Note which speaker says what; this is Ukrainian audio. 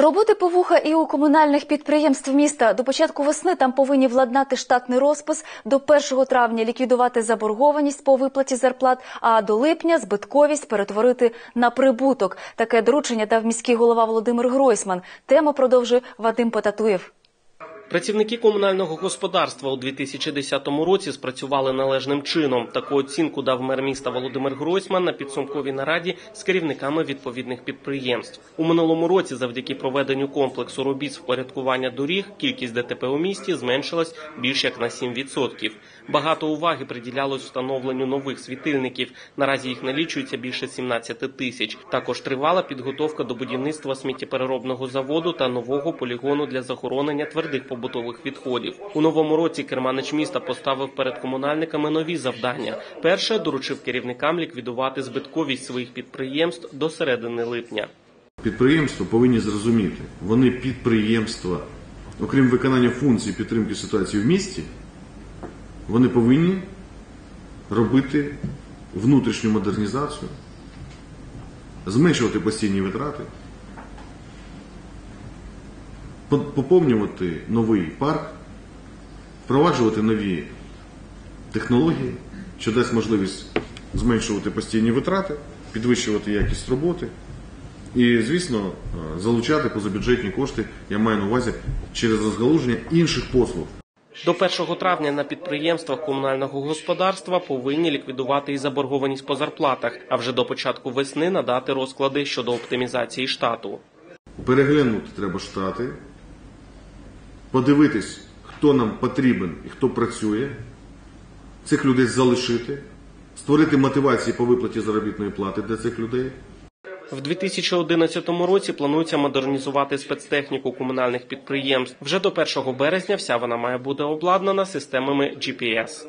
Speaker 1: Роботи повуха і у комунальних підприємств міста. До початку весни там повинні владнати штатний розпис, до 1 травня ліквідувати заборгованість по виплаті зарплат, а до липня збитковість перетворити на прибуток. Таке доручення дав міський голова Володимир Гройсман. Тему продовжує Вадим Потатуєв.
Speaker 2: Працівники комунального господарства у 2010 році спрацювали належним чином. Таку оцінку дав мер міста Володимир Гройсман на підсумковій нараді з керівниками відповідних підприємств. У минулому році, завдяки проведенню комплексу робіт з впорядкування доріг, кількість ДТП у місті зменшилась більш як на 7%. Багато уваги приділялось встановленню нових світильників. Наразі їх налічується більше 17 тисяч. Також тривала підготовка до будівництва сміттєпереробного заводу та нового полігону для захоронення твердих побутових відходів. У новому році керманич міста поставив перед комунальниками нові завдання. Перше доручив керівникам ліквідувати збитковість своїх підприємств до середини липня.
Speaker 3: Підприємства повинні зрозуміти, вони підприємства, окрім виконання функцій підтримки ситуації в місті, вони повинні робити внутрішню модернізацію, зменшувати постійні витрати, поповнювати новий парк, впроваджувати нові технології, що дасть можливість зменшувати постійні витрати, підвищувати якість роботи. І, звісно, е, залучати позабюджетні кошти, я маю на увазі, через розгалуження інших послуг.
Speaker 2: До 1 травня на підприємствах комунального господарства повинні ліквідувати і заборгованість по зарплатах, а вже до початку весни надати розклади щодо оптимізації штату.
Speaker 3: Переглянути треба штати, подивитись, хто нам потрібен і хто працює, цих людей залишити, створити мотивації по виплаті заробітної плати для цих людей.
Speaker 2: В 2011 році планується модернізувати спецтехніку комунальних підприємств. Вже до 1 березня вся вона має бути обладнана системами GPS.